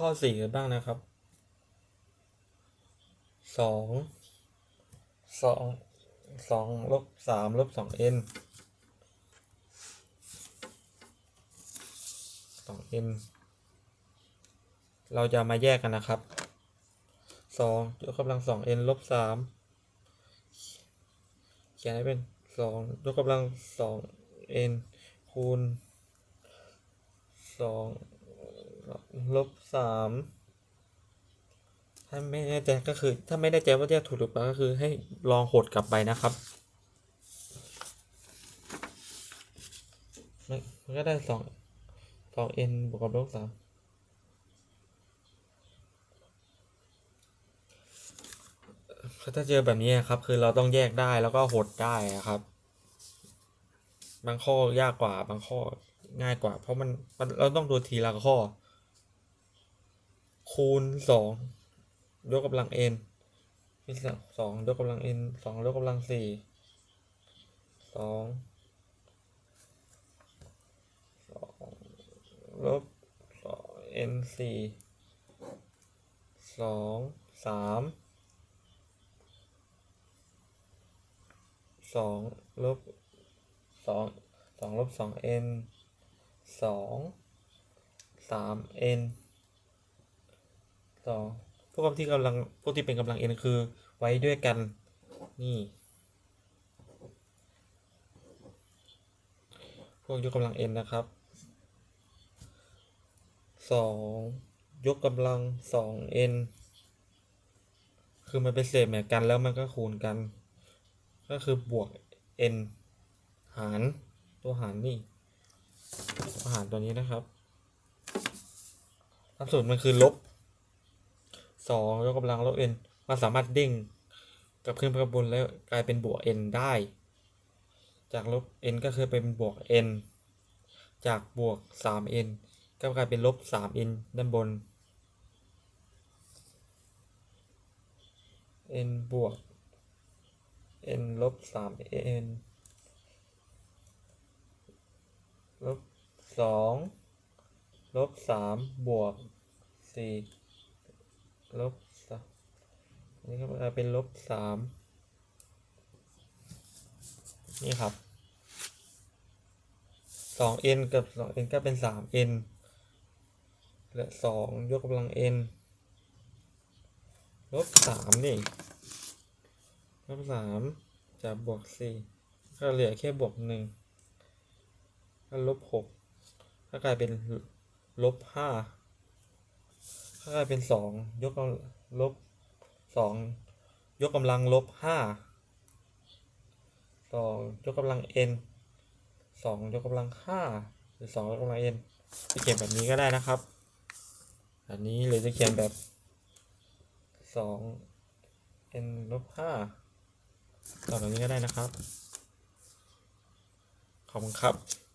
ข้อสี่กันบ้างนะครับสองสองสองลบสามลบสองเอ็นสองเอ็นเราจะมาแยกกันนะครับสองยกกำลังสองเอ็นลบสามเขียนให้เป็นสองยกกำลังสองเอ็นคูณสอง ลบสามถ้าไม่แน่ใจก็คือ ถ้าไม่แน่ใจว่าแยกถูกหรือเปล่าก็คือให้ลองหดกลับไปนะครับมันก็ได้สองสองเอ็นบวกกับลบสามถ้าเจอแบบนี้ครับ คือเราต้องแยกได้แล้วก็หดได้อะครับ บางข้อยากกว่าบางข้อง่ายกว่า เพราะมันเราต้องดูทีละข้อ คูณสองยกกำลังเอ็นที่สองยกกำลังเอ็นสองยกกำลังสี่สองสองลบสองเอ็นสี่สองสามสองลบสองสองลบสองเอ็นสองสามเอ็น สองพวกที่กำลังพวกที่เป็นกำลังเอ็นคือ ไว้ด้วยกัน นี่พวกยกกำลังเอ็นนะครับสองยกกำลังสองเอ็นคือมันเป็นเศษเหมือนกันแล้วมันก็คูณกัน ก็คือบวก n หารตัวหารนี่ตัวหารตัวนี้นะครับอันสูตรมันคือลบ สองยกกำลังลบ n มันสามารถเด้งกับขึ้นกระบนแล้วกลายเป็นบวก n ได้ จากลบ n ก็คือเป็นบวก n จากบวก 3n ก็กลายเป็นลบ 3n ด้านบน n บวก n ลบ 3n ลบสองลบสามบวกสี่ ลบสามอันนี้ก็กลายเป็นลบสามนี่ครับสอง n กับสอง n ก็เป็นสาม n เหลือสองยกกำลัง n ลบสามนี่ลบสามจะบวกสี่ก็เหลือแค่บวกหนึ่งก็ลบหกก็กลายเป็นลบห้า ก็กลาเป็นสองยกกำลบสองยกกำลังลบห้าสองยกกำลัง n สองยกกำลังห้าหรือสองยกกำลัง n จะเขียนแบบนี้ก็ได้นะครับ อันนี้หรือจะเขียนแบบสอง n ลบห้าต่อแบบนี้ก็ได้นะครับ ขอบคุณครับ